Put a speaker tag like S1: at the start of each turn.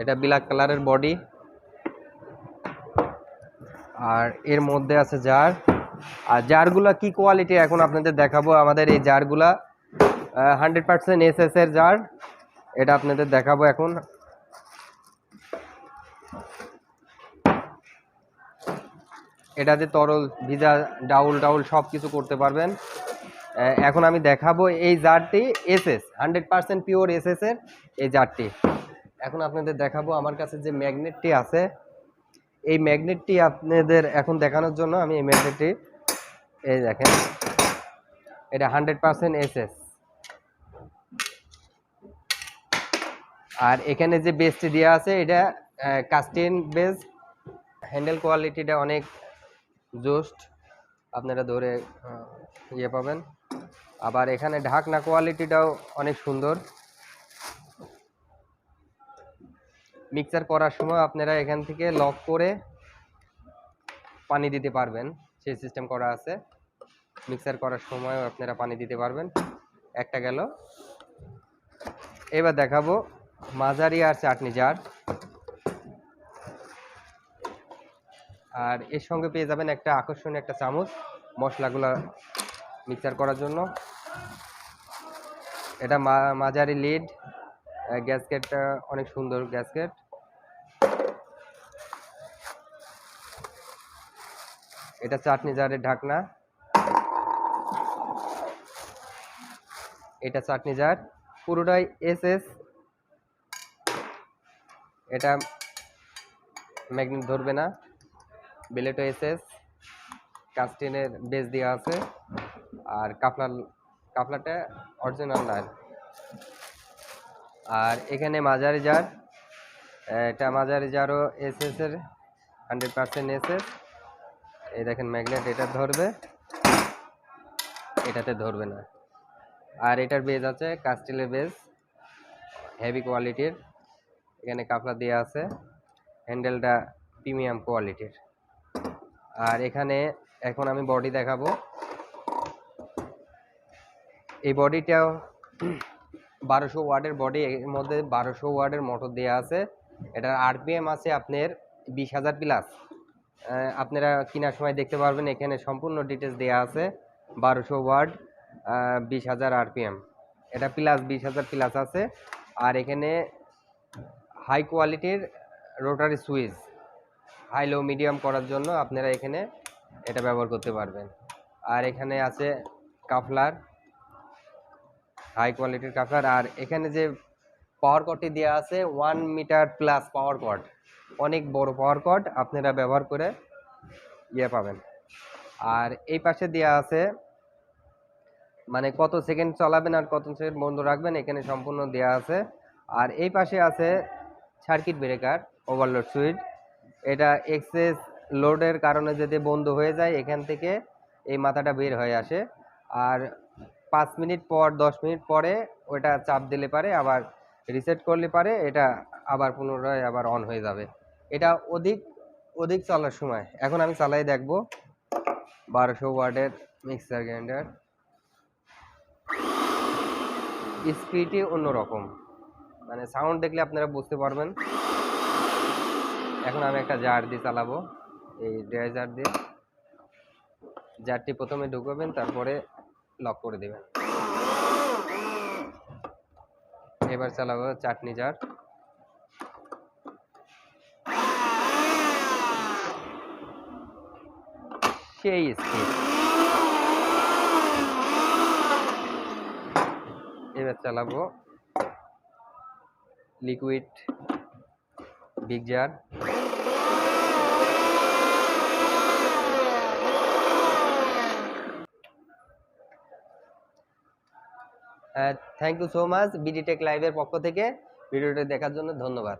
S1: এটা ব্ল্যাক কালারের বডি আর এর মধ্যে আছে জার আর জারগুলা কি কোয়ালিটি এখন আপনাদের দেখাবো? আমাদের এই জারগুলা হান্ড্রেড পার্সেন্ট এস এস এর জার এটা আপনাদের দেখাবো এখন। এটাতে তরল, ভিজা, ডাউল ডাউল সব কিছু করতে পারবেন। এখন আমি দেখাবো এই জারটি S S hundred percent pure S S এর এই জারটি এখন আপনাদের দেখাবো আমার কাছে যে ম্যাগনেটটি আছে। এই ম্যাগনেটটি আপনাদের এখন দেখানোর জন্য আমি এই ম্যাগনেটটি, এই দেখেন, এটা হান্ড্রেড পার্সেন্ট এস এস আর এখানে যে বেসটি দেওয়া আছে, এটা কাস্টিন বেস, হ্যান্ডেল কোয়ালিটিটা অনেক জোস্ট। আপনারা ধরে ইয়ে পাবেন। আবার এখানে ঢাকনা কোয়ালিটিটাও অনেক সুন্দর। মিক্সার করার সময় আপনারা এখান থেকে লক করে পানি দিতে পারবেন। সেই সিস্টেম করা আছে। মিক্সার করার সময় আপনারা পানি দিতে পারবেন। একটা গেল। এবার দেখাবো মাঝারি আর চাটনি জার আর এর সঙ্গে পেয়ে যাবেন একটা আকর্ষণীয় একটা চামচ মশলাগুলো মিক্সার করার জন্য। এটা মাঝারি লিড গ্যাসকেটটা অনেক সুন্দর গ্যাসকেট এটা চাটনি জারের ঢাকনা। এটা চাটনি জার। পুরোটাই এস এস এটা ম্যাগনেট ধরবে না। বিলেটো এস এস কাস্টিনের বেস দেওয়া আছে। আর কাপলার কাপলারটা অরিজিনাল লাইন আর এখানে মাঝারি জার। এটা মাঝারি জারও এস এস এর হান্ড্রেড পার্সেন্ট এস এস এই দেখেন ম্যাগনেট, এটা ধরবে। এটাতে ধরবে না। আর এটার বেজ আছে কাস্টিলের বেজ হেভি কোয়ালিটির এখানে কাপলা দেওয়া আছে হ্যান্ডেলটা প্রিমিয়াম কোয়ালিটির আর এখানে এখন আমি বডি দেখাবো। এই বডিটাও বারোশো ওয়ার্ডের বডি এর মধ্যে বারোশো ওয়ার্ডের মোটর দেওয়া আছে। এটার আরপিএম আছে আপনার বিশ হাজার প্লাস আপনারা কেনার সময় দেখতে পারবেন, এখানে সম্পূর্ণ ডিটেলস দেওয়া আছে। বারোশো ওয়ার্ড বিশ হাজার আরপিএম। এটা প্লাস বিশ হাজার প্লাস আছে। আর এখানে হাই কোয়ালিটির rotary switch high low medium করার জন্য আপনারা এখানে এটা ব্যবহার করতে পারবেন। আর এখানে আছে কাফলার হাই কোয়ালিটির কাফলার। আর এখানে যে পাওয়ার কটটি দেওয়া আছে one metre plus power cord অনেক বড় পাওয়ার কট আপনারা ব্যবহার করে ইয়ে পাবেন। আর এই পাশে দেওয়া আছে মানে কত সেকেন্ড চালাবেন আর কত সেকেন্ড বন্ধ রাখবেন, এখানে সম্পূর্ণ দেওয়া আছে। আর এই পাশে আছে সার্কিট ব্রেকার ওভারলোড সুইচ এটা এক্সেস লোডের কারণে যদি বন্ধ হয়ে যায়, এখান থেকে এই মাথাটা বের হয়ে আসে। আর পাঁচ মিনিট পর, দশ মিনিট পরে ওটা চাপ দিলে পারে, আবার রিসেট করলে পারে, এটা আবার পুনরায় আবার অন হয়ে যাবে। এটা অধিক অধিক চলার সময়। এখন আমি চালাই দেখব। বারোশো ওয়ার্ডের মিক্সার গ্রাইন্ডার স্পিডই অন্যরকম। মানে সাউন্ড দেখলে আপনারা বুঝতে পারবেন। এখন আমি একটা জার দিয়ে চালাবো। এই ড্রাই জার দিয়ে। জারটি প্রথমে ঢুকাবেন, তারপরে লক করে দেবেন। এবার চালাবো চাটনি জার সেই স্পিড এবার চালাবো liquid big jar. Thank you so much BD tech লাইভের পক্ষ থেকে। ভিডিওটা দেখার জন্য ধন্যবাদ।